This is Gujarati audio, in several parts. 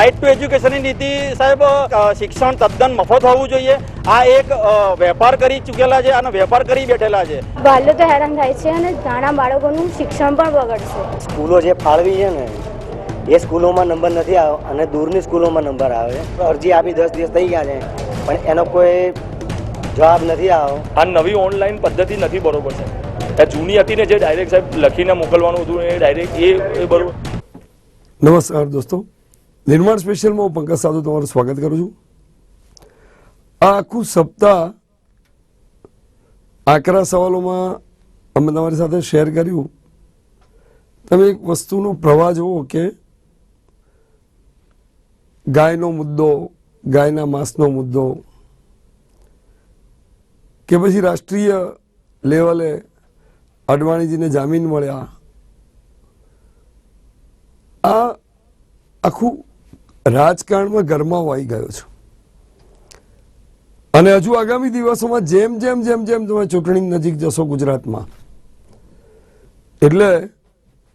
રાઇટ ટુ એજ્યુકેશનની નીતિ સાહેબ શિક્ષણ તદ્દન મફત હોવું જોઈએ. આ એક વેપાર કરી ચૂકેલા છે અને વેપાર કરી બેઠેલા છે. વાલીઓ તો હેરાન થાય છે અને નાના બાળકોનું શિક્ષણ પણ બગડશે. સ્કૂલો જે ફાળવી છે ને એ સ્કૂલોમાં નંબર નથી આવ્યો અને દૂરની સ્કૂલોમાં નંબર આવે અરજી આપી દસ દિવસ થઈ ગયા છે પણ એનો કોઈ જવાબ નથી આવ્યો આ નવી ઓનલાઈન પદ્ધતિ નથી બરોબર છે જૂની હતી ને જે ડાયરેક્ટ સાહેબ લખીને મોકલવાનું હતું એ ડાયરેક્ટ એ એ બરોબર. નમસ્કાર દોસ્તો. નિર્માણ સ્પેશિયલમાં હું પંકજ સાધુ તમારું સ્વાગત કરું છું. આ આખું સપ્તાહ આકરા સવાલોમાં અમે તમારી સાથે શેર કર્યું. તમે એક વસ્તુનો પ્રવાહ જુઓ કે ગાયનો મુદ્દો, ગાયના માંસનો મુદ્દો કે પછી રાષ્ટ્રીય લેવલે અડવાણીજીને જામીન મળ્યા. આ આખું રાજકારણમાં ગરમાવાઈ ગયો છું. અને હજુ આગામી દિવસોમાં જેમ જેમ જેમ જેમ તમે ચૂંટણી નજીક જશો ગુજરાતમાં, એટલે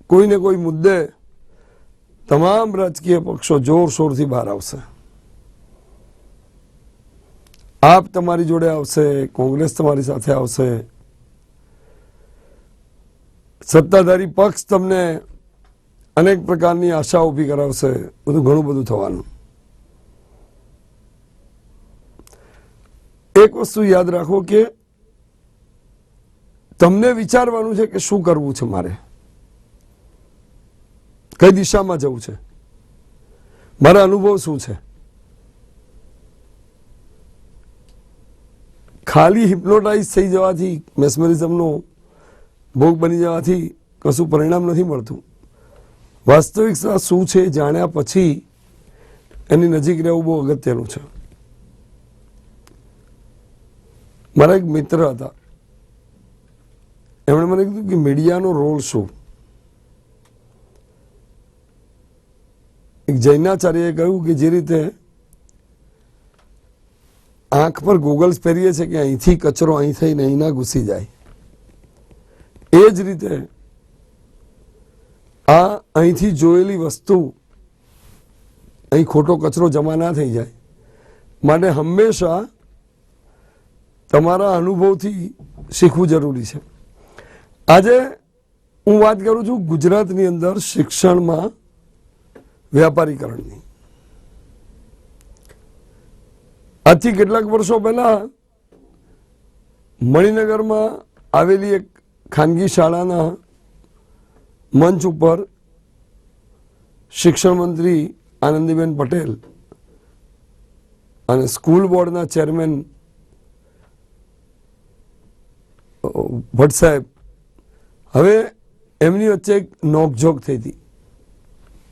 કોઈને કોઈ મુદ્દે તમામ રાજકીય પક્ષો જોરશોરથી બહાર આવશે. આપ તમારી જોડે આવશે, કોંગ્રેસ તમારી સાથે આવશે. સત્તાધારી પક્ષ તમને અનેક પ્રકારની આશા ઊભી કરાવશે, બધું ઘણું બધું થવાનું. એક વસ્તુ યાદ રાખો કે તમને વિચારવાનું છે કે શું કરવું છે મારે? કઈ દિશામાં જવું છે? મારા અનુભવ શું છે? ખાલી હિપ્નોટાઇઝ થઈ જવાથી મેસ્મરિઝમનો ભોગ બની જવાથી કશું પરિણામ નથી મળતું. વાસ્તવિકતા શું છે જાણ્યા પછી એની નજીક રહેવું બહુ અગત્યનું છે. મારા એક મિત્ર હતા. એમણે મને કીધું કે મીડિયાનો રોલ શું? એક જૈનાચાર્યએ કહ્યું કે જે રીતે આંખ પર ગોગલ્સ પહેરીએ છીએ કે અહીંથી કચરો અહીં થઈને અહીં ના ઘૂસી જાય. એ જ રીતે આ અહીંથી જોયેલી વસ્તુ અહીં ખોટો કચરો જમા ના થઈ જાય. માટે હંમેશા તમારા અનુભવથી શીખવું જરૂરી છે. આજે હું વાત કરું છું ગુજરાતની અંદર શિક્ષણમાં વ્યાપારીકરણની. આજથી કેટલાક વર્ષો પહેલા મણિનગરમાં આવેલી એક ખાનગી શાળાના મંચ ઉપર શિક્ષણ મંત્રી આનંદીબેન પટેલ અને સ્કૂલ બોર્ડના ચેરમેન ભટ્ટ સાહેબ. હવે એમની વચ્ચે એક નોકઝોક થઈ હતી.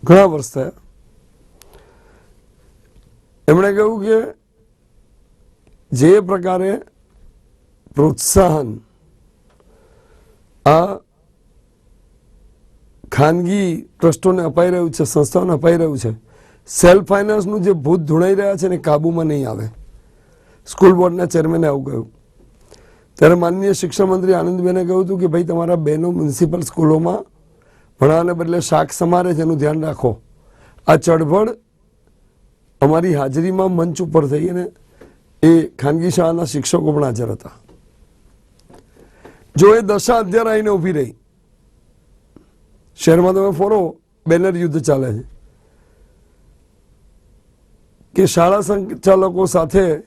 ઘણા વર્ષ થયા. એમણે કહ્યું કે જે પ્રકારે પ્રોત્સાહન આ ખાનગી ટ્રસ્ટોને અપાઈ રહ્યું છે, સંસ્થાઓને અપાઈ રહ્યું છે. સેલ્ફ ફાઇનાન્સનું જે ભૂત ધૂણાઈ રહ્યા છે એને કાબૂમાં નહીં આવે. સ્કૂલ બોર્ડના ચેરમેને આવું કહ્યું. ત્યારે માનનીય શિક્ષણમંત્રી આનંદબેને કહ્યું હતું કે, ભાઈ, તમારા બહેનો મ્યુનિસિપલ સ્કૂલોમાં ભણવાને બદલે શાક સમારે છે, એનું ધ્યાન રાખો. આ ચળવળ અમારી હાજરીમાં મંચ ઉપર થઈ અને એ ખાનગી શાળાના શિક્ષકો પણ હાજર હતા. જો એ દશા અત્યારે આવીને ઊભી રહી શહેરમાં તમે ફરો, બેનર યુદ્ધ ચાલે છે. કે શાળા સંચાલકો સાથે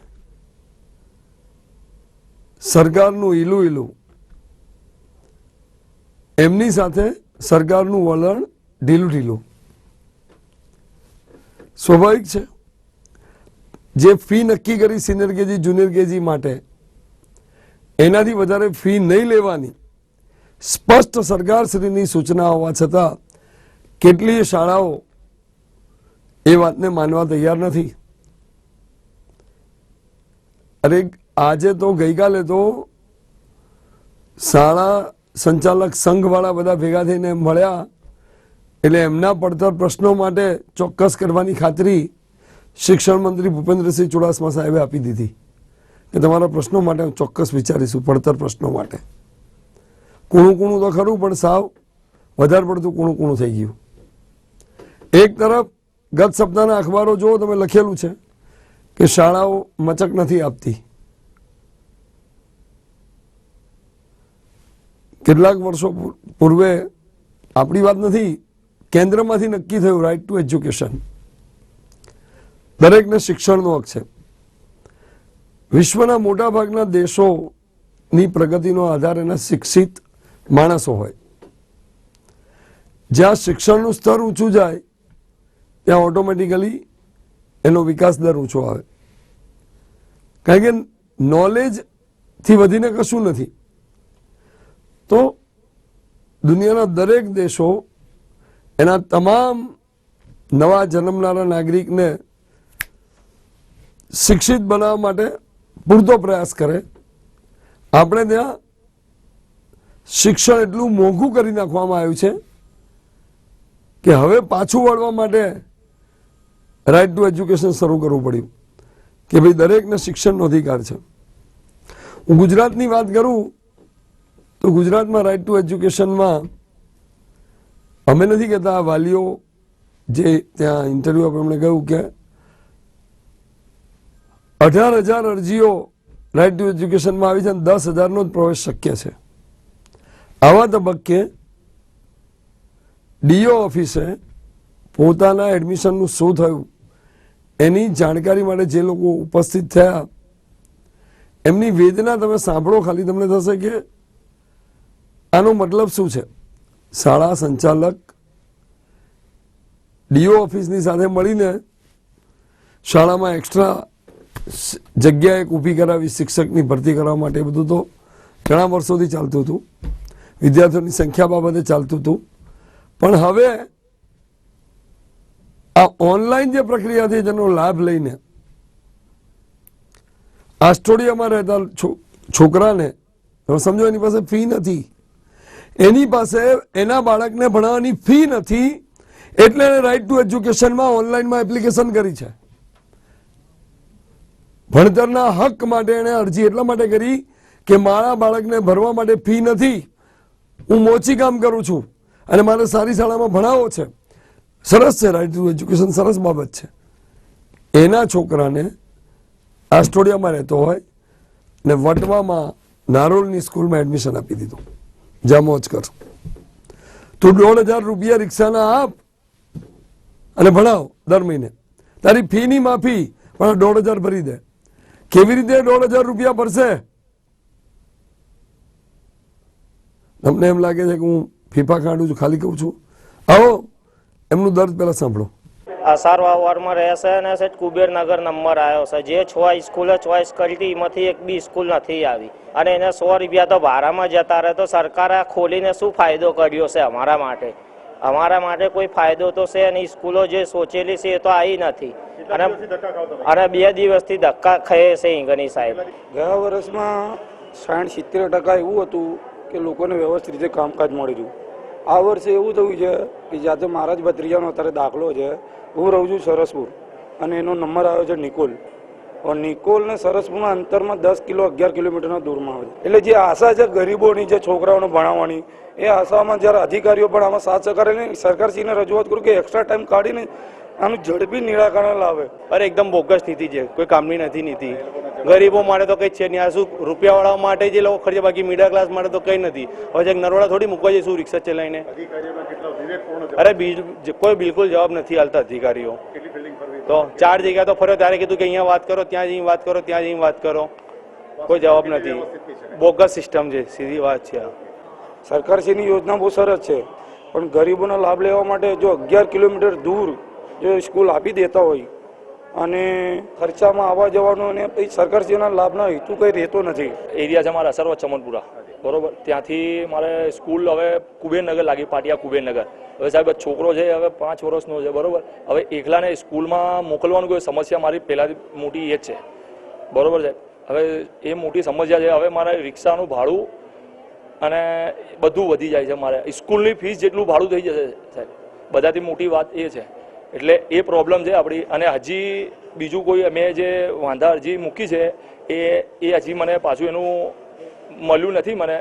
સરકારનું ઈલું ઈલું. એમની સાથે સરકારનું વલણ ઢીલું ઢીલું. સ્વાભાવિક છે. જે ફી નક્કી કરી સિનિયર કેજી, જુનિયર કેજી માટે, એનાથી વધારે ફી નહીં લેવાની. સ્પષ્ટ સરકારશ્રીની સૂચના હોવા છતાં કેટલીય શાળાઓ એ વાતને માનવા તૈયાર નથી. અરે આજે તો ગઈકાલે તો શાળા સંચાલક સંઘવાળા બધા ભેગા થઈને મળ્યા એટલે એમના પડતર પ્રશ્નો માટે ચોક્કસ કરવાની ખાતરી શિક્ષણ મંત્રી ભૂપેન્દ્રસિંહ ચુડાસમા સાહેબે આપી દીધી. કે તમારા પ્રશ્નો માટે હું ચોક્કસ વિચારીશું, પડતર પ્રશ્નો માટે. કૂણું કૂણું તો ખરું, પણ સાવ વધારે પડતું કૂણું કૂણું થઈ ગયું. એક તરફ ગત સપ્તાહના અખબારો જુઓ, તમે લખેલું છે કે શાળાઓ મચક નથી આપતી. કેટલાક વર્ષો પૂર્વે આપણી વાત નથી, કેન્દ્રમાંથી નક્કી થયું રાઇટ ટુ એજ્યુકેશન દરેકને શિક્ષણનો હક છે. વિશ્વના મોટાભાગના દેશોની પ્રગતિનો આધાર એના શિક્ષિત માણસો હોય. જ્યાં શિક્ષણનું સ્તર ઊંચું જાય, ત્યાં ઓટોમેટિકલી એનો વિકાસ દર ઊંચો આવે. કારણ કે નોલેજથી વધીને કશું નથી. તો દુનિયાના દરેક દેશો એના તમામ નવા જન્મનારા નાગરિકને શિક્ષિત બનાવવા માટે પૂરતો પ્રયાસ કરે. આપણે ત્યાં શિક્ષણ એટલું મોંઘું કરી નાખવામાં આવ્યું છે કે હવે પાછું વળવા માટે રાઇટ ટુ એજ્યુકેશન શરૂ કરવું પડ્યું કે ભાઈ દરેકને શિક્ષણનો અધિકાર છે. હું ગુજરાતની વાત કરું તો ગુજરાતમાં રાઇટ ટુ એજ્યુકેશનમાં અમે નથી કહેતા, વાલીઓ જે ત્યાં ઇન્ટરવ્યુ આપણે એમણે કહ્યું કે અઢાર હજાર અરજીઓ રાઇટ ટુ એજ્યુકેશનમાં આવી છે અને દસ હજારનો જ પ્રવેશ શક્ય છે. આવા તબક્કે ડીઓ ઓફિસે પોતાના એડમિશનનું શું થયું એની જાણકારી માટે જે લોકો ઉપસ્થિત થયા, એમની વેદના તમે સાંભળો ખાલી તમને થશે કે આનો મતલબ શું છે? શાળા સંચાલક ડીઓ ઓફિસની સાથે મળીને શાળામાં એક્સ્ટ્રા જગ્યા એક ઊભી કરાવી, શિક્ષકની ભરતી કરવા માટે બધું તો ઘણા વર્ષોથી ચાલતું હતું. વિદ્યાર્થીઓની સંખ્યા બાબતે ચાલતું હતું. પણ હવે આ ઓનલાઈન જે પ્રક્રિયા છે જેનો લાભ લઈને આસ્ટોડિયામાં રહેતા છોકરાને સમજો એની પાસે ફી નથી. એની પાસે એના બાળકને ભણાવવાની ફી નથી, એટલે એને રાઇટ ટુ એજ્યુકેશનમાં ઓનલાઈનમાં એપ્લિકેશન કરી છે. ભણતરના હક માટે એણે અરજી એટલા માટે કરી કે મારા બાળકને ભરવા માટે ફી નથી. હું મોચી કામ કરું છું અને મારે સારી શાળામાં ભણાવો છે. સરસ છે, રાઇટ ટુ એજ્યુકેશન સરસ બાબત છે. એના છોકરાને આસ્ટોડિયામાં રહેતો હોય ને વટવામાં નારોલની સ્કૂલમાં એડમિશન આપી દીધું. જામોજ કર. તું દોઢ હજાર રૂપિયા રિક્ષાના આપ અને ભણાવ દર મહિને. તારી ફીની માફી પણ દોઢ હજાર ભરી દે. કેવી રીતે દોઢ હજાર રૂપિયા ભરશે? તમને એમ લાગે છે કે હું ફીફા કાઢું છું ખાલી કહું છું. આવો એમનું દર્દ પહેલા સાંભળો. અસારવા વોર્ડમાં રહે છે અને સેઠ કુબેરનગર નંબર આવ્યો છે. જે છ સ્કૂલે ચોઈસ કરી હતી એમાંથી એક બી સ્કૂલ નથી આવી. અને એને સો રૂપિયા તો ભાડામાં જતા રહે તો સરકારે આ ખોલીને શું ફાયદો કર્યો છે અમારા માટે? અમારા માટે કોઈ ફાયદો તો છે અને સ્કૂલો જે સોચેલી છે એ તો આવી નથી. અને અને બે દિવસથી ધક્કા ખાઈએ છે ઈંગની સાહેબ. ગયા વર્ષમાં સાઠ સિત્તેર ટકા એવું હતું કે લોકોને વ્યવસ્થિત રીતે કામકાજ મળી રહ્યું. આ વર્ષે એવું થયું છે કે જાતે મારા જ ભત્રીજાનો અત્યારે દાખલો છે, હું રહું છું સરસપુર અને એનો નંબર આવ્યો છે નિકોલ. નિકોલ ને સરસપુરના અંતરમાં દસ કિલો અગિયાર કિલોમીટરના દૂરમાં આવે છે. એટલે જે આશા છે ગરીબોની, જે છોકરાઓને ભણાવવાની, એ આશામાં જ્યારે અધિકારીઓ પણ આમાં સાથ સહકાર સરકારશ્રીને રજૂઆત કરું કે એક્સ્ટ્રા ટાઈમ કાઢીને આનું ઝડપી નિરાકરણ લાવે. અરે, એકદમ બોગસ નીતિ છે. કોઈ કામની નથી નીતિ. ગરીબો માટે તો કંઈ છે નહીં. આ શું રૂપિયાવાળા માટે જે લોકો ખર્ચે, બાકી મિડલ ક્લાસ માટે તો કંઈ નથી. હવે જે નરોડા થોડી મૂકવા જઈશું રિક્ષા ચલાવીને? અરે કોઈ બિલકુલ જવાબ નથી હાલતા અધિકારીઓ. તો ચાર જગ્યા તો ફર્યો, ત્યારે કીધું કે અહીંયા વાત કરો, ત્યાં જઈને વાત કરો, ત્યાં જઈને વાત કરો. કોઈ જવાબ નથી. બોગસ સિસ્ટમ છે. સીધી વાત છે સરકારશ્રીની યોજના બહુ સરસ છે. પણ ગરીબોનો લાભ લેવા માટે જો અગિયાર કિલોમીટર દૂર જો સ્કૂલ આપી દેતા હોય. અને ખર્ચામાં આવવા જવાનો અને પછી સરકારશ્રીના લાભના હેતુ કંઈ રહેતો નથી. એરિયા છે મારા સર્વ ચમનપુરા. બરોબર? ત્યાંથી મારે સ્કૂલ હવે કુબેરનગર લાગી, પાટિયા કુબેરનગર. હવે સાહેબ છોકરો છે, હવે પાંચ વર્ષનો છે, બરોબર? હવે એકલાને સ્કૂલમાં મોકલવાનું કોઈ સમસ્યા મારી પહેલાંથી મોટી એ જ છે. બરોબર છે? હવે એ મોટી સમસ્યા છે, હવે મારે રિક્ષાનું ભાડું અને બધું વધી જાય છે મારે. સ્કૂલની ફીસ જેટલું ભાડું થઈ જશે, સાહેબ. બધાથી મોટી વાત એ છે. એટલે એ પ્રોબ્લેમ છે આપણી. અને હજી બીજું કોઈ અમે જે વાંધા અરજી મૂકી છે એ એ હજી મને પાછું એનું મળ્યું નથી મને.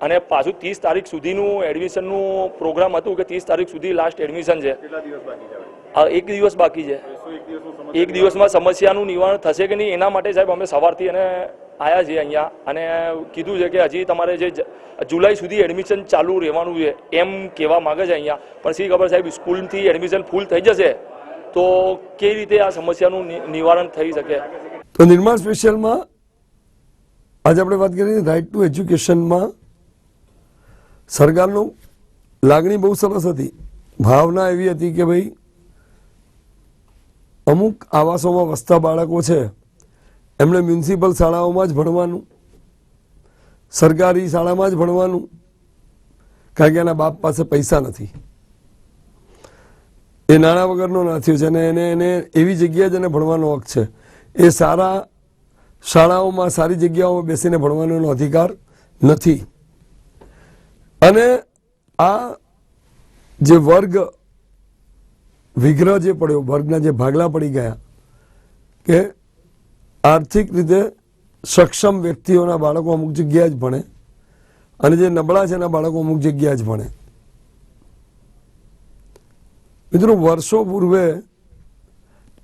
અને પાછું ત્રીસ તારીખ સુધીનું એડમિશનનું પ્રોગ્રામ હતું કે ત્રીસ તારીખ સુધી લાસ્ટ એડમિશન છે. હા એક દિવસ બાકી છે. એક દિવસમાં સમસ્યાનું નિવારણ થશે કે નહીં એના માટે સાહેબ અમે સવારથી અને આયા છીએ અહીંયા. અને કીધું છે કે હજી તમારે જે જુલાઈ સુધી એડમિશન ચાલુ રહેવાનું છે એમ કહેવા માગે છે અહીંયા. પણ શી ખબર સાહેબ, સ્કૂલથી એડમિશન ફૂલ થઈ જશે તો કેવી રીતે આ સમસ્યાનું નિવારણ થઈ શકે? તો નિર્માણ સ્પેશિયલમાં આજે આપણે વાત કરીએ રાઇટ ટુ એજ્યુકેશનમાં સરકારનું લાગણી બહુ સરસ હતી. ભાવના એવી હતી કે ભાઈ અમુક આવાસોમાં વસતા બાળકો છે એમણે મ્યુનિસિપલ શાળાઓમાં જ ભણવાનું, સરકારી શાળામાં જ ભણવાનું, કારણ કે એના બાપ પાસે પૈસા નથી. એ નાણાં વગરનો નાથ્યો છે અને એને એને એવી જગ્યાએ જ એને ભણવાનો હક છે. એ સારા શાળાઓમાં, સારી જગ્યાઓમાં બેસીને ભણવાનો એનો અધિકાર નથી. અને આ જે વર્ગ, વિગ્રહ જે પડ્યો, વર્ગના જે ભાગલા પડી ગયા, કે આર્થિક રીતે સક્ષમ વ્યક્તિઓના બાળકો અમુક જગ્યાએ જ ભણે અને જે નબળા છે એના બાળકો અમુક જગ્યાએ જ ભણે. મિત્રો, વર્ષો પૂર્વે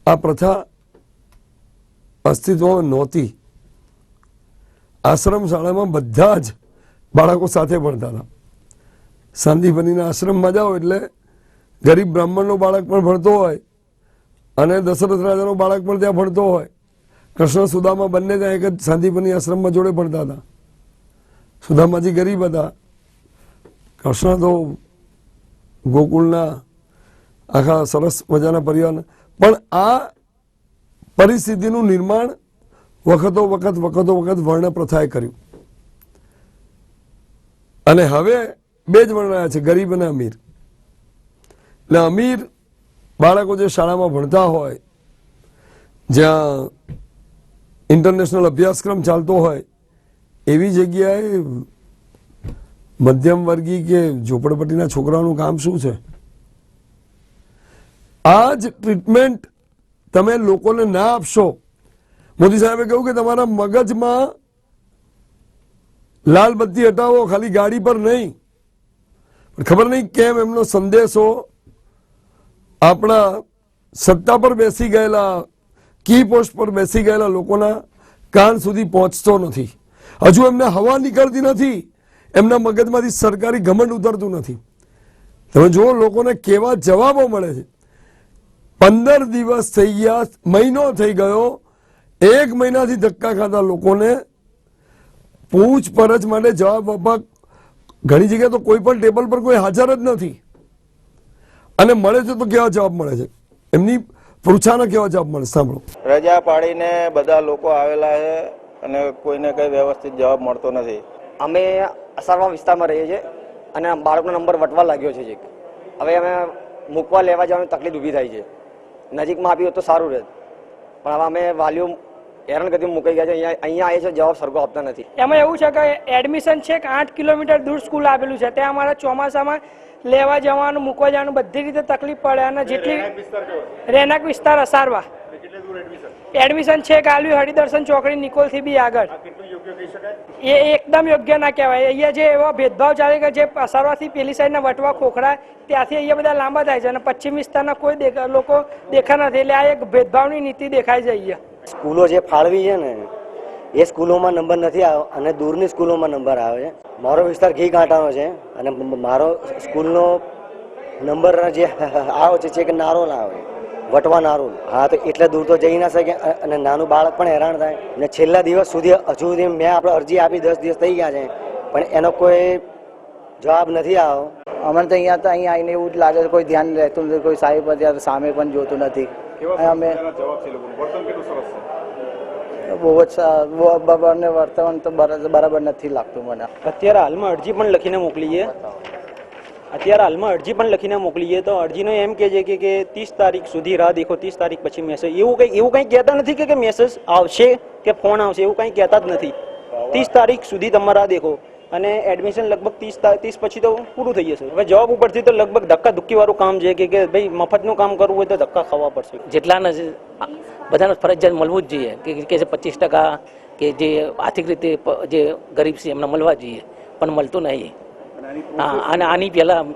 આ પ્રથા અસ્તિત્વમાં નહોતી. આશ્રમ શાળામાં બધા જ બાળકો સાથે ભણતા હતા. સાંદીપનીના આશ્રમમાં જાઓ એટલે ગરીબ બ્રાહ્મણનો બાળક પણ ભણતો હોય અને દશરથ રાજાનો બાળક પણ ત્યાં ભણતો હોય. કૃષ્ણ સુદામા બંને ત્યાં એક જ સાંદીપની આશ્રમમાં જોડે ભણતા હતા. સુદામાજી ગરીબ હતા. કૃષ્ણ તો ગોકુળના આખા સરસ મજાના પરિવારના પણ આ પરિસ્થિતિનું નિર્માણ વખતો વખત વખતો વખત વર્ણ પ્રથાએ કર્યું. અને હવે બે જ વર્ણ છે, ગરીબ અને અમીર. એટલે અમીર બાળકો જે શાળામાં ભણતા હોય, જ્યાં ઇન્ટરનેશનલ અભ્યાસક્રમ ચાલતો હોય, એવી જગ્યાએ મધ્યમ વર્ગી કે ઝોપડપટ્ટીના છોકરાઓનું કામ શું છે? આ જ ટ્રીટમેન્ટ તમે લોકોને ના આપશો. મોદી સાહેબે કહ્યું કે તમારા મગજમાં લાલ બત્તી હટાવો, ખાલી ગાડી પર નહીં. ખબર નહીં કેમ એમનો સંદેશો આપણા સત્તા પર બેસી ગયેલા કી પોસ્ટ પર બેસી ગયેલા લોકોના કાન સુધી પહોંચતો નથી. હજુ એમને હવા નીકળતી નથી. એમના મગજમાંથી સરકારી ઘમંડ ઉતરતું નથી. તમે જુઓ, લોકોને કેવા જવાબો મળે છે. પંદર દિવસ થઈ ગયા, મહિનો થઈ ગયો. એક મહિનાથી ધક્કા ખાતા લોકોને પૂછપરછ માટે જવાબ આપવા ઘણી જગ્યાએ તો કોઈ પણ ટેબલ પર કોઈ હાજર જ નથી. અને મળે છે તો કેવા જવાબ મળે છે? એમની પૃચ્છાના કેવા જવાબ મળે? સાંભળો. રજા પાડીને બધા લોકો આવેલા છે અને કોઈને કઈ વ્યવસ્થિત જવાબ મળતો નથી. અમે અસારવા વિસ્તારમાં રહીએ છીએ અને બાળકનો નંબર વટવા લાગ્યો છે જીક હવે અમે મૂકવા લેવા જવાની તકલીફ ઊભી થાય છે. નજીકમાં આપી હોય તો સારું રહે. પણ હવે અમે વાલીઓ હેરાનગતિ મુકાઈ ગયા છે. અહીંયા અહીંયા આવીએ છે જવાબ સરખો આપતા નથી. એમાં એવું છે કે એડમિશન છે કે આઠ કિલોમીટર દૂર સ્કૂલ આવેલું છે. ત્યાં અમારા ચોમાસામાં લેવા જવાનું મૂકવા જવાનું બધી રીતે તકલીફ પડે અને જેટલી રહેણાંક વિસ્તાર અસારવા. એડમિશન છે કે હરિદર્શન ચોકડી નિકોલથી બી આગળ. એ એકદમ યોગ્ય ના કહેવાય. અહીંયા જે એવો ભેદભાવ ચાલે કે જે અસારવાથી પેલી સાઈડના વટવા ખોખરા ત્યાંથી અહીંયા બધા લાંબા થાય છે અને પશ્ચિમ વિસ્તારના કોઈ દેખા લોકો દેખા નથી. એટલે આ એક ભેદભાવની નીતિ દેખાય છે અહીંયા. સ્કૂલો જે ફાળવી છે ને એ સ્કૂલોમાં નંબર નથી આવ્યો અને દૂરની સ્કૂલોમાં નંબર આવે છે. મારો વિસ્તાર ઘી કાંટાનો છે અને મારો સ્કૂલનો નંબર જે આવ્યો છે જે કે નારોલ આવે વટવા નારોલ હા તો એટલે દૂર તો જઈ ના શકે અને નાનું બાળક પણ હેરાન થાય. અને છેલ્લા દિવસ સુધી હજુ સુધી મેં આપણે અરજી આપી દસ દિવસ થઈ ગયા છે પણ એનો કોઈ જવાબ નથી આવ્યો અમને તો અહીંયા તો અહીંયા આવીને એવું જ લાગે છે કોઈ ધ્યાન રહેતું નથી કોઈ સાહેબ સામે પણ જોતું નથી. અમે બહુ- બરાબર ને વર્તમાન તો બરા- બરાબર નથી લાગતું મને. અત્યારે હાલમાં અરજી પણ લખીને મોકલીએ. અત્યારે હાલમાં અરજી પણ લખીને મોકલીએ તો અરજીનો એમ કે છે કે કે ત્રીસ તારીખ સુધી રાહ દેખો ત્રીસ તારીખ પછી મેસેજ એવું કંઈ એવું કંઈ કહેતા નથી કે કે મેસેજ આવશે કે ફોન આવશે એવું કંઈ કહેતા જ નથી. ત્રીસ તારીખ સુધી તમારા રાહ દેખો. અને એડમિશન લગભગ ત્રીસ ત્રીસ પછી તો પૂરું થઈ જશે. હવે જોબ ઉપરથી તો લગભગ ધક્કા ધુક્કી વાળું કામ છે કે કે ભાઈ મફતનું કામ કરવું હોય તો ધક્કા ખાવા પડશે. જેટલા જે- બધાને ફરજિયાત મળવું જ જોઈએ કે કે જે પચીસ ટકા કે જે આર્થિક રીતે પ- જે ગરીબ છે એમને મળવા જોઈએ પણ મળતું નહીં હા અને આની પહેલાં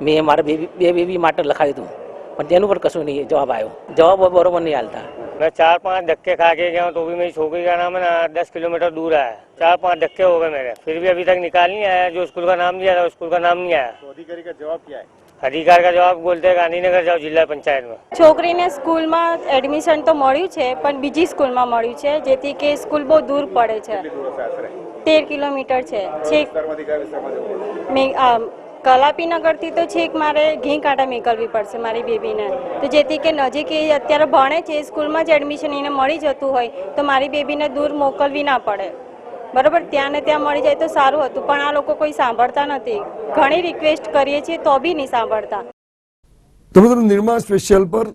મેં મારા બેબી બે બેબી માટે લખાયું હતું પણ તેનું પણ કશું નહીં જવાબ આવ્યો જવાબ બરોબર નહીં હાલતા मैं चार पांच धक्के खा के गया हूँ तो भी मेरी छोकरी का नाम है ना दस किलोमीटर दूर है चार पांच धक्के हो गए मेरे फिर भी अभी तक निकाल नहीं आया जो स्कूल का नाम दिया था उस स्कूल का नाम नहीं आया अधिकारी का जवाब क्या है અધિકાર કા જવાબ બોલતે ગાંધીનગર જાઓ જિલ્લા પંચાયતમાં? છોકરીને સ્કૂલમાં એડમિશન તો મળ્યું છે પણ બીજી સ્કૂલમાં મળ્યું છે જેથી કે સ્કૂલ બહુ દૂર પડે છે. તેર કિલોમીટર છે. છેક કલાપીનગરથી તો છેક મારે ઘી કાંટા મેકલવી પડશે મારી બેબીને. તો જેથી કે નજીક એ અત્યારે ભણે છે સ્કૂલમાં જ એડમિશન એને મળી જતું હોય તો મારી બેબીને દૂર મોકલવી ના પડે. બરોબર, ત્યાં ને ત્યાં મળી જાય તો સારું હતું, પણ આ લોકો કોઈ સાંભળતા નથી. ઘણી રિક્વેસ્ટ કરીએ છીએ તો બી નહીં સાંભળતા. તો મિત્રો, નિર્મા સ્પેશિયલ પર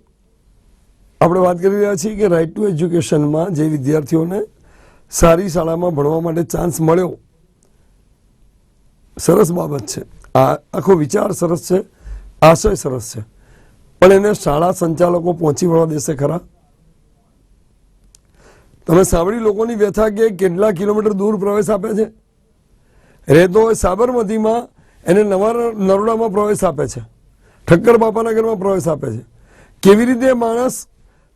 આપણે વાત કરી રહ્યા છીએ કે રાઇટ ટુ એજ્યુકેશનમાં જે વિદ્યાર્થીઓને સારી શાળામાં ભણવા માટે ચાન્સ મળ્યો. સરસ બાબત છે. આ આખો વિચાર સરસ છે, આશય સરસ છે. પણ એને શાળા સંચાલકો પહોંચી વળવા દેશે ખરા? તમે સાંભળી લોકોની વ્યથા કે કેટલા કિલોમીટર દૂર પ્રવેશ આપે છે? રહેતો હોય સાબરમતીમાં એને નવા નરોડામાં પ્રવેશ આપે છે. ઠક્કર બાપાનગરમાં પ્રવેશ આપે છે. કેવી રીતે માણસ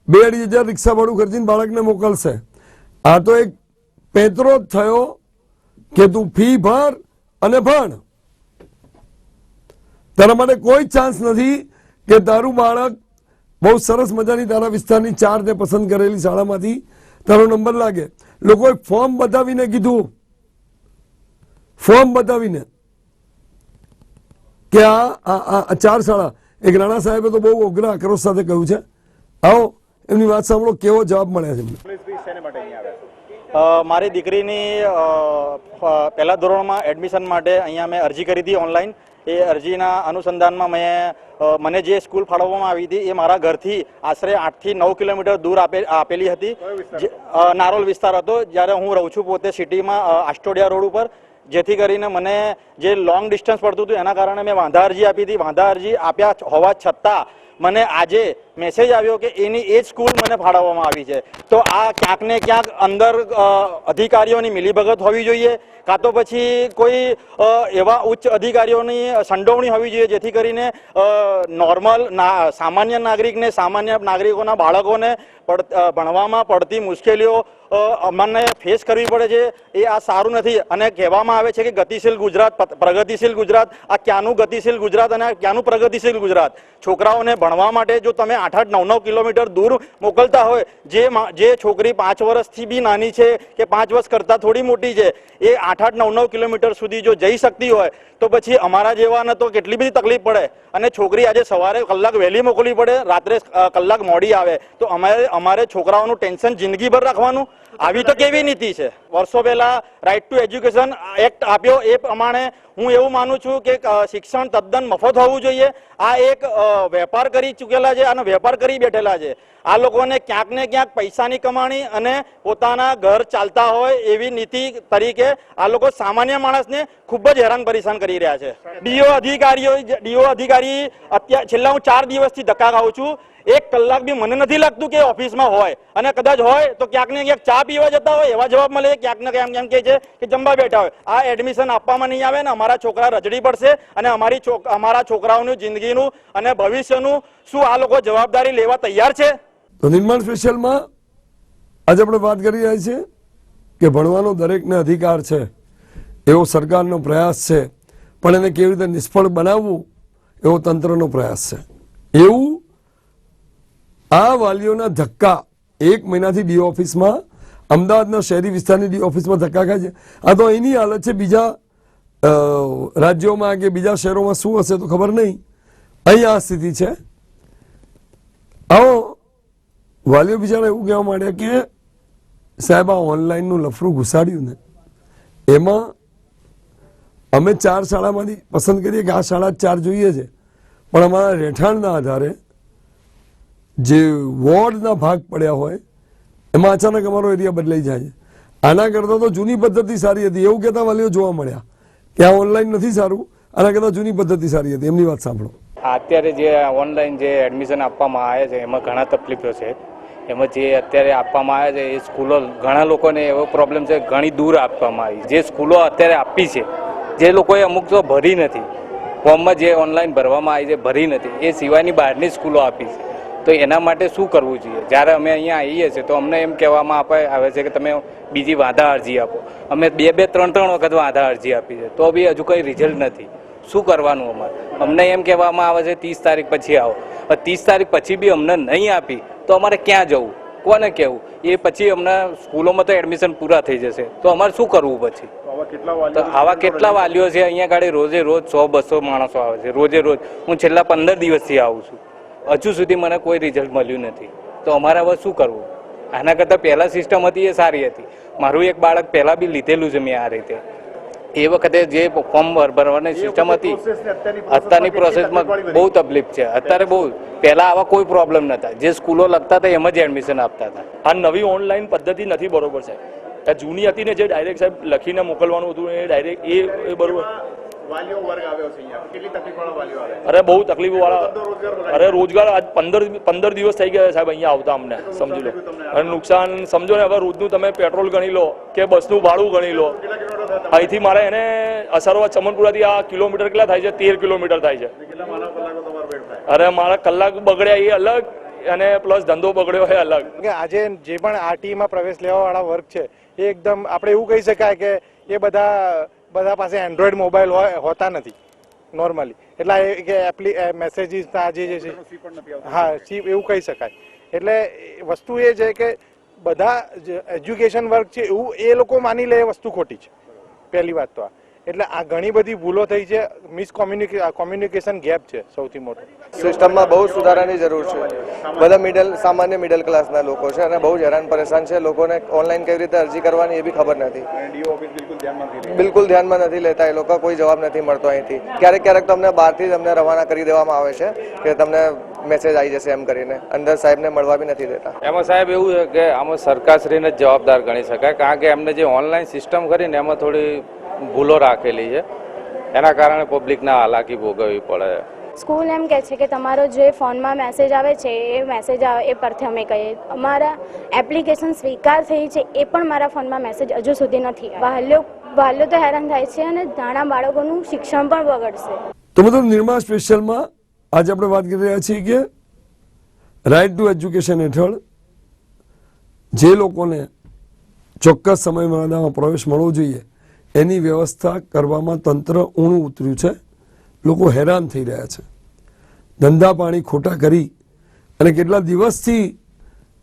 બે અઢી હજાર રિક્ષા ભાડું ખર્ચીને બાળકને મોકલશે? આ તો એક પેતરો જ થયો કે તું ફી ભર અને ભણ. તારા માટે કોઈ ચાન્સ નથી કે તારું બાળક બહુ સરસ મજાની તારા વિસ્તારની ચાર તે પસંદ કરેલી શાળામાંથી તારો નંબર લાગે. લોકોએ ફોર્મ બતાવીને કીધું. ફોર્મ બતાવીને. કે આ ચાર શાળા. એક રાણા સાહેબે તો બહુ અઘરા આક્રોશ સાથે કહ્યું છે. આવો, એમની વાત સાંભળો, કેવો જવાબ મળ્યા છે? મારી દીકરીની પહેલા ધોરણમાં એડમિશન માટે અહીંયા મેં અરજી કરી હતી ઓનલાઈન. એ અરજીના અનુસંધાનમાં મેં મને જે સ્કૂલ ફાળવવામાં આવી હતી એ મારા ઘરથી આશરે આઠથી નવ કિલોમીટર દૂર આપે આપેલી હતી. જે- નારોલ વિસ્તાર હતો. જ્યારે હું રહું છું પોતે સિટીમાં આસ્ટોડિયા રોડ ઉપર. જેથી કરીને મને જે લોંગ ડિસ્ટન્સ પડતું હતું એના કારણે મેં વાંધા અરજી આપી હતી. વાંધા અરજી આપ્યા હોવા છતાં મને આજે મેસેજ આવ્યો કે એની એ જ સ્કૂલ મને ફાળવવામાં આવી છે. તો આ ક્યાંક ને ક્યાંક અંદર અધિકારીઓની મિલીભગત હોવી જોઈએ. કાં તો પછી કોઈ એવા ઉચ્ચ અધિકારીઓની સંડોવણી હોવી જોઈએ જેથી કરીને નોર્મલ સામાન્ય નાગરિકને, સામાન્ય નાગરિકોના બાળકોને ભણવામાં પડતી મુશ્કેલીઓ અમને ફેસ કરવી પડે છે. એ આ સારું નથી. અને કહેવામાં આવે છે કે ગતિશીલ ગુજરાત, પ્રગતિશીલ ગુજરાત, આ ક્યાંનું ગતિશીલ ગુજરાત અને ક્યાંનું પ્રગતિશીલ ગુજરાત? છોકરાઓને ભણવા માટે જો તમે આઠ આઠ નવ નવ કિલોમીટર દૂર મોકલતા હોય, જે જે છોકરી પાંચ વર્ષથી બી નાની છે કે પાંચ વર્ષ કરતાં થોડી મોટી છે, એ આઠ આઠ નવ નવ કિલોમીટર સુધી જો જઈ શકતી હોય, તો પછી અમારા જેવાને તો કેટલી બધી તકલીફ પડે. અને છોકરી આજે સવારે કલાક વહેલી મોકલવી પડે, રાત્રે કલાક મોડી આવે. તો અમારે અમારે છોકરાઓનું ટેન્શન જિંદગીભર રાખવાનું. આવી તો કેવી નીતિ છે? વર્ષો પહેલા રાઇટ ટુ એજ્યુકેશન એક્ટ આપ્યો એ પ્રમાણે હું એવું માનું છું કે શિક્ષણ તદ્દન મફત હોવું જોઈએ. આ એક વેપાર કરી ચૂકેલા છે અને વેપાર કરી બેઠેલા છે. આ લોકોને ક્યાંક ને ક્યાંક પૈસાની કમાણી અને પોતાના ઘર ચાલતા હોય એવી નીતિ તરીકે આ લોકો સામાન્ય માણસને ખૂબ જ હેરાન પરેશાન કરી રહ્યા છે. ડીઓ અધિકારીઓ, ડીઓ અધિકારી અત્યારે છેલ્લા હું ચાર દિવસથી ધક્કા ખાઉં છું. એક કલાક બી મને નથી લાગતું કે ઓફિસમાં હોય. અને કદાચ હોય તો ક્યાંક ને ક્યાંક ચા પીવા જતા હોય, એવા જવાબ મળે, ક્યાંક ને ક્યાંક એમ કે છે કે જમવા બેઠા હોય. આ એડમિશન આપવામાં નહીં આવે ને અમારા છોકરા રજડી પડશે અને અમારી અમારા છોકરાઓનું જિંદગીનું અને ભવિષ્યનું શું આ લોકો જવાબદારી લેવા તૈયાર છે? તો નિર્માણ સ્પેશિયલમાં આજે આપણે વાત કરી રહ્યા છીએ કે ભણવાનો દરેકને અધિકાર છે, એવો સરકારનો પ્રયાસ છે, પણ એને કેવી રીતે નિષ્ફળ બનાવવું એવો તંત્રનો પ્રયાસ છે. એવું આ વાલીઓના ધક્કા એક મહિનાથી ડી ઓફિસમાં, અમદાવાદના શહેરી વિસ્તારની ડી ઓફિસમાં ધક્કા ખાય છે. આ તો એની હાલત છે બીજા રાજ્યોમાં કે બીજા શહેરોમાં શું હશે તો ખબર નહીં. અહીં આ સ્થિતિ છે. આવો, વાલીઓ બિચારા એવું કહેવા માંડ્યા કે, સાહેબ, આ ઓનલાઈનનું લફરું ઘુસાડ્યું ને, એમાં અમે ચાર શાળામાંથી પસંદ કરીએ કે આ શાળા ચાર જોઈએ છે. પણ અમારા રહેઠાણના આધારે જે વોર્ડના ભાગ પડ્યા હોય, એમાં અચાનક અમારો એરિયા બદલાઈ જાય છે. આના કરતાં તો જૂની પદ્ધતિ સારી હતી. એવું કહેતા વાલીઓ જોવા મળ્યા કે આ ઓનલાઈન નથી સારું, આના કરતાં જૂની પદ્ધતિ સારી હતી. એમની વાત સાંભળો. અત્યારે જે ઓનલાઈન જે એડમિશન આપવામાં આવે છે, એમાં ઘણા તકલીફો છે. એમાં જે અત્યારે આપવામાં આવે છે, એ સ્કૂલો ઘણા લોકોને એવો પ્રોબ્લેમ છે, ઘણી દૂર આપવામાં આવી. જે સ્કૂલો અત્યારે આપી છે, જે લોકોએ અમુક તો ભરી નથી. ફોર્મમાં જે ઓનલાઈન ભરવામાં આવી છે, ભરી નથી. એ સિવાયની બહારની સ્કૂલો આપી છે. તો એના માટે શું કરવું જોઈએ? જ્યારે અમે અહીંયા આવીએ છીએ, તો અમને એમ કહેવામાં આપે, આવે છે કે તમે બીજી વાંધા અરજી આપો. અમે બે બે, ત્રણ ત્રણ વખત વાંધા અરજી આપી છે. તો બી હજુ કંઈ રિઝલ્ટ નથી. શું કરવાનું અમારે? અમને એમ કહેવામાં આવે છે ત્રીસ તારીખ પછી આવો. ત્રીસ તારીખ પછી બી અમને નહીં આપી તો અમારે ક્યાં જવું? કોને કહેવું? એ પછી અમને સ્કૂલોમાં તો એડમિશન પૂરા થઈ જશે. તો અમારે શું કરવું પછી? તો આવા કેટલા વાલીઓ છે? અહીંયા ગાડી રોજે રોજ સો બસો માણસો આવે છે રોજે રોજ. હું છેલ્લા પંદર દિવસથી આવું છું. હજુ સુધી મને કોઈ રિઝલ્ટ મળ્યું નથી. તો અમારે હવે શું કરવું? આના કરતાં પહેલાં સિસ્ટમ હતી એ સારી હતી. મારું એક બાળક પહેલાં બી લીધેલું છે મેં આ રીતે. એ વખતે જે ફોર્મ ભરવાની સિસ્ટમ હતી અત્યારની પ્રોસેસમાં બહુ તકલીફ છે. અત્યારે બહુ પહેલાં આવા કોઈ પ્રોબ્લેમ નહોતા. જે સ્કૂલો લગતા હતા એમ જ એડમિશન આપતા હતા. આ નવી ઓનલાઈન પદ્ધતિ નથી બરોબર સાહેબ. જૂની હતી ને જે ડાયરેક્ટ સાહેબ લખીને મોકલવાનું હતું એ ડાયરેક્ટ એ અરે બહુ તકલીફ વાળા અરે રોજગાર આજ પંદર પંદર દિવસ થઈ ગયા સાહેબ અહીંયા આવતા અમને સમજી લો. અને નુકસાન સમજો ને હવે રોજનું તમે પેટ્રોલ ગણી લો કે બસનું ભાડું ગણી લો. અહીંથી મારે એને અસરવા ચમનપુરાથી આ કિલોમીટર કેટલા થાય છે? તેર કિલોમીટર થાય છે. અરે મારા કલાક બગડ્યા એ અલગ અને પ્લસ ધંધો બગડ્યો હોય અલગ. કે આજે જે પણ આરટીમાં પ્રવેશ લેવા વાળા વર્ગ છે એ એકદમ આપણે એવું કહી શકાય કે એ બધા બધા પાસે એન્ડ્રોઈડ મોબાઈલ હોય હોતા નથી નોર્મલી એટલે કે એપ્લી મેસેજીસના આજે જે છે હા સી એવું કહી શકાય. એટલે વસ્તુ એ છે કે બધા એજ્યુકેશન વર્ગ છે એવું એ લોકો માની લે એ વસ્તુ ખોટી છે. પહેલી વાત તો આ. એટલે આ ઘણી બધી ભૂલો થઈ છે મિસ કોમ્યુનિકેશન ગેપ છે સૌથી મોટો. સિસ્ટમમાં બહુ સુધારાની જરૂર છે. બધા મિડલ સામાન્ય મિડલ ક્લાસના લોકો છે અને બહુ જ હેરાન પરેશાન છે. લોકોને ઓનલાઈન કેવી રીતે અરજી કરવાની એ બી ખબર નથી. બિલકુલ ધ્યાનમાં નથી લેતા. એ લોકો કોઈ જવાબ નથી મળતો અહીંથી. ક્યારેક ક્યારેક તમને બહારથી તમને રવાના કરી દેવામાં આવે છે કે તમને મેસેજ આવી જશે એમ કરીને. અંદર સાહેબને મળવા બી નથી દેતા. એમાં સાહેબ એવું છે કે આમાં સરકારશ્રીને જ જવાબદાર ગણી શકાય કારણ કે એમને જે ઓનલાઈન સિસ્ટમ કરીને એમાં થોડી ભૂલો રાખેલી છે. એના કારણે પબ્લિકને હાલાકી ભોગવવી પડે. સ્કૂલ એમ કહે છે કે તમારો જે ફોનમાં મેસેજ આવે છે એ મેસેજ આવે એ પરથી અમે કહીએ. અમારા એપ્લિકેશન સ્વીકાર થઈ છે એ પણ મારા ફોનમાં મેસેજ હજુ સુધી નથી વાલ્યો વાલ્યો તો હેરાન થાય છે અને નાના બાળકોનું શિક્ષણ પણ બગડશે. તો બધું નિર્મા સ્પેશિયલમાં આજે આપણે વાત કરી રહ્યા છીએ કે રાઇટ ટુ એજ્યુકેશન હેઠળ જે લોકોને ચોક્કસ સમયમર્યાદામાં પ્રવેશ મળવો જોઈએ, એની વ્યવસ્થા કરવામાં તંત્ર ઊણું ઉતર્યું છે. લોકો હેરાન થઈ રહ્યા છે. ધંધા પાણી ખોટા કરી અને કેટલા દિવસથી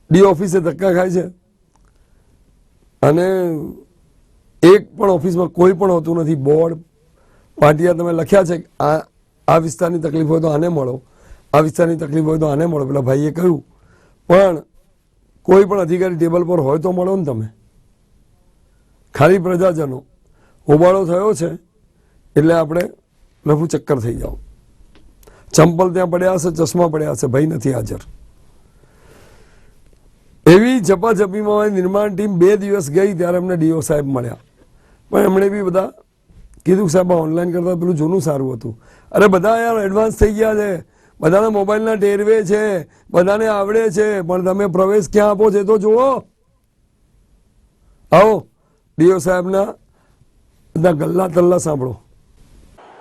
ડી ઓફિસે ધક્કા ખાય છે. અને એક પણ ઓફિસમાં કોઈ પણ હોતું નથી. બોર્ડ, પાટિયા તમે લખ્યા છે આ આ વિસ્તારની તકલીફ હોય તો આને મળો. આ વિસ્તારની તકલીફ હોય તો આને મળો. પેલા ભાઈએ કહ્યું, પણ કોઈ પણ અધિકારી ટેબલ પર હોય તો મળો ને તમે. ખાલી પ્રજાજનો હોબાળો થયો છે, એટલે આપણે લઘુ ચક્કર થઈ જાઓ. ચંપલ ત્યાં પડ્યા હશે, ચશ્મા પડ્યા હશે ભાઈ નથી હાજર. એવી ઝપાઝપીમાં નિર્માણ ટીમ બે દિવસ ગઈ ત્યારે અમને ડીઓ સાહેબ મળ્યા. પણ એમણે બી બધા કીધું સાહેબ ઓનલાઈન કરતાં પેલું જૂનું સારું હતું. અરે બધા યાર એડવાન્સ થઈ ગયા છે. બધાના મોબાઈલના ટેરવે છે. બધાને આવડે છે. પણ તમે પ્રવેશ ક્યાં આપો છે તો જુઓ. આવો, ડીઓ સાહેબના બધા ગલ્લા તલ્લા સાંભળો.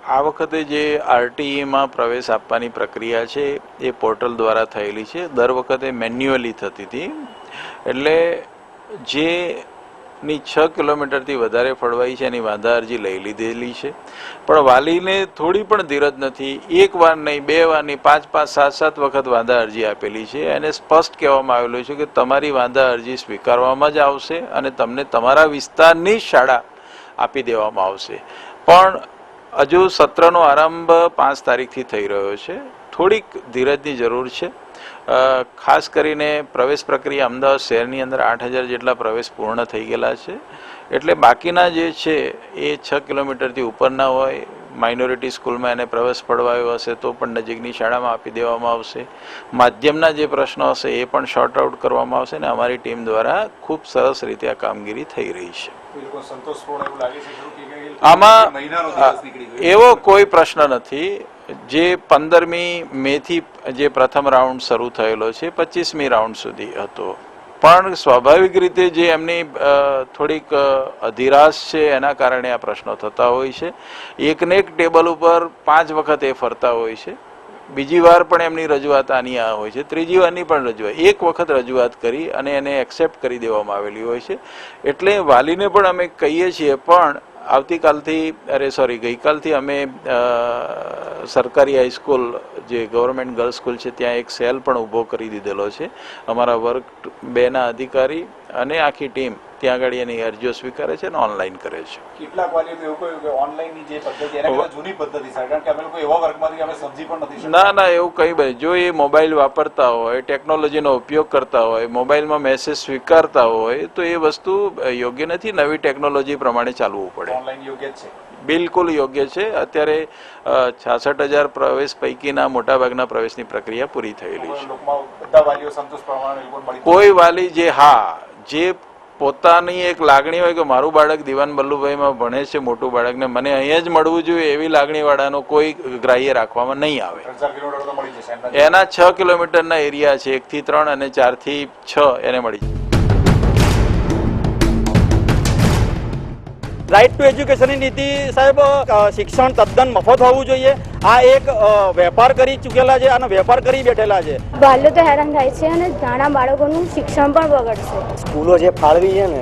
આ વખતે જે આરટીઈમાં પ્રવેશ આપવાની પ્રક્રિયા છે, એ પોર્ટલ દ્વારા થયેલી છે. દર વખતે મેન્યુઅલી થતી હતી. એટલે જે ની છ કિલોમીટરથી વધારે ફળવાઈ છે, એની વાંધા અરજી લઈ લીધેલી છે. પણ વાલીને થોડી પણ ધીરજ નથી. એક વાર નહીં, બે વાર નહીં, પાંચ પાંચ, સાત સાત વખત વાંધા અરજી આપેલી છે. એને સ્પષ્ટ કહેવામાં આવેલું છે કે તમારી વાંધા અરજી સ્વીકારવામાં જ આવશે અને તમને તમારા વિસ્તારની શાળા આપી દેવામાં આવશે. પણ હજુ સત્રનો આરંભ પાંચ તારીખથી થઈ રહ્યો છે. થોડીક ધીરજની જરૂર છે. ખાસ કરીને પ્રવેશ પ્રક્રિયા અમદાવાદ શહેરની અંદર આઠ હજાર જેટલા પ્રવેશ પૂર્ણ થઈ ગયેલા છે. એટલે બાકીના જે છે એ છ કિલોમીટરથી ઉપરના હોય માઇનોરિટી સ્કૂલમાં એને પ્રવેશ પડવાયો હશે તો પણ નજીકની શાળામાં આપી દેવામાં આવશે. માધ્યમના જે પ્રશ્નો હશે એ પણ શોર્ટ આઉટ કરવામાં આવશે અને અમારી ટીમ દ્વારા ખૂબ સરસ રીતે આ કામગીરી થઈ રહી છે. આમાં એવો કોઈ પ્રશ્ન નથી. જે પંદરમી મેથી જે પ્રથમ રાઉન્ડ શરૂ થયેલો છે, પચીસમી રાઉન્ડ સુધી હતો. પણ સ્વાભાવિક રીતે જે એમની થોડીક અધિરાશ છે, એના કારણે આ પ્રશ્નો થતા હોય છે. એકને એક ટેબલ ઉપર પાંચ વખત એ ફરતા હોય છે. બીજી વાર પણ એમની રજૂઆત આની આ હોય છે. ત્રીજી વારની પણ રજૂઆત. એક વખત રજૂઆત કરી અને એને એક્સેપ્ટ કરી દેવામાં આવેલી હોય છે. એટલે વાલીને પણ અમે કહીએ છીએ, પણ આવતીકાલથી, અરે સોરી ગઈકાલથી અમે સરકારી હાઈસ્કૂલ જે ગવર્મેન્ટ ગર્લ્સ સ્કૂલ છે, ત્યાં એક સેલ પણ ઊભો કરી દીધેલો છે. અમારા વર્ગ બેના અધિકારી અને આખી ટીમ ત્યાં આગળ એની અરજીઓ સ્વીકારે છે અને ઓનલાઈન કરે છે. કેટલાક વાલીઓ એવું કહ્યું કે ઓનલાઈનની જે પદ્ધતિ એના કરતાં જૂની પદ્ધતિ સારી કારણ કે અમે લોકો એવા વર્ગમાંથી અમે સમજી પણ નથી ના ના એવું કંઈ બને જો એ મોબાઈલ વાપરતા હોય ટેકનોલોજીનો ઉપયોગ કરતા હોય મોબાઈલમાં મેસેજ સ્વીકારતા હોય તો એ વસ્તુ યોગ્ય નથી. નવી ટેકનોલોજી પ્રમાણે ચાલવું પડે. ઓનલાઈન યોગ્ય છે. બિલકુલ યોગ્ય છે. અત્યારે છાસઠ હજાર પ્રવેશ પૈકીના મોટાભાગના પ્રવેશની પ્રક્રિયા પૂરી થયેલી છે. કોઈ વાલી જે હા જે પોતાની એક લાગણી હોય કે મારું બાળક દિવાન બલ્લુભાઈમાં ભણે છે મોટું બાળકને મને અહીંયા જ મળવું જોઈએ એવી લાગણીવાળાનો કોઈ ગ્રાહ્ય રાખવામાં નહીં આવે. એના છ કિલોમીટરના એરિયા છે એકથી ત્રણ અને ચારથી છ એને મળી જાય રાઇટ ટુ એજ્યુકેશનની નીતિ સાહેબ શિક્ષણ તદ્દન મફત હોવું જોઈએ. આ એક વેપાર કરી ચૂકેલા છે અને વેપાર કરી બેઠેલા છે. વાલીઓ તો હેરાન થાય છે અને નાના બાળકોનું શિક્ષણ પણ બગડશે. સ્કૂલો જે ફાળવી છે ને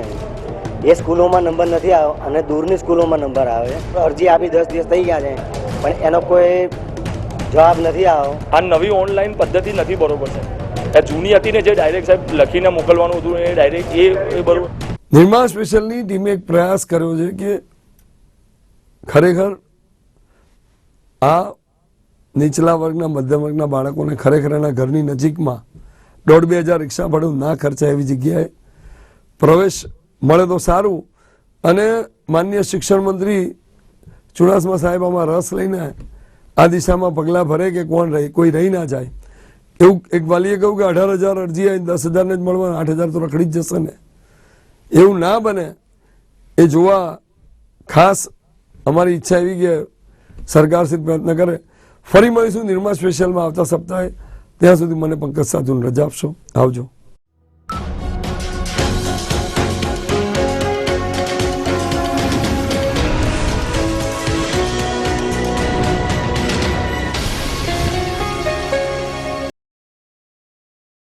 એ સ્કૂલોમાં નંબર નથી આવ્યો અને દૂરની સ્કૂલોમાં નંબર આવે. અરજી આપી દસ દિવસ થઈ ગયા છે પણ એનો કોઈ જવાબ નથી આવ્યો આ નવી ઓનલાઈન પદ્ધતિ નથી બરોબર છે એ જૂની હતી ને જે ડાયરેક્ટ સાહેબ લખીને મોકલવાનું હતું એ ડાયરેક્ટ એ એ બરોબર. નિર્માણ સ્પેશિયલની ટીમે એક પ્રયાસ કર્યો છે કે ખરેખર આ નીચલા વર્ગના, મધ્યમ વર્ગના બાળકોને ખરેખર એના ઘરની નજીકમાં દોઢ બે હજાર રિક્ષા ભાડું ના ખર્ચાય એવી જગ્યાએ પ્રવેશ મળે તો સારું. અને માન્ય શિક્ષણ મંત્રી ચુડાસમા સાહેબ આમાં રસ લઈને આ દિશામાં પગલાં ભરે કે કોણ રહી, કોઈ રહી ના જાય. એવું એક વાલીએ કહ્યું કે અઢાર હજાર અરજી આવી દસ હજારને જ મળવાના, આઠ હજાર તો રખડી જ જશે ને. એવું ના બને. એ જોવા ખાસ અમારી ઈચ્છા એવી કે સરકાર શ્રી પ્રયત્ન કરે. ફરી મળીશું નિર્મા સ્પેશિયલમાં આવતા સપ્તાહે. ત્યાં સુધી મને પંકજ સાધુને રજા આપશો. આવજો.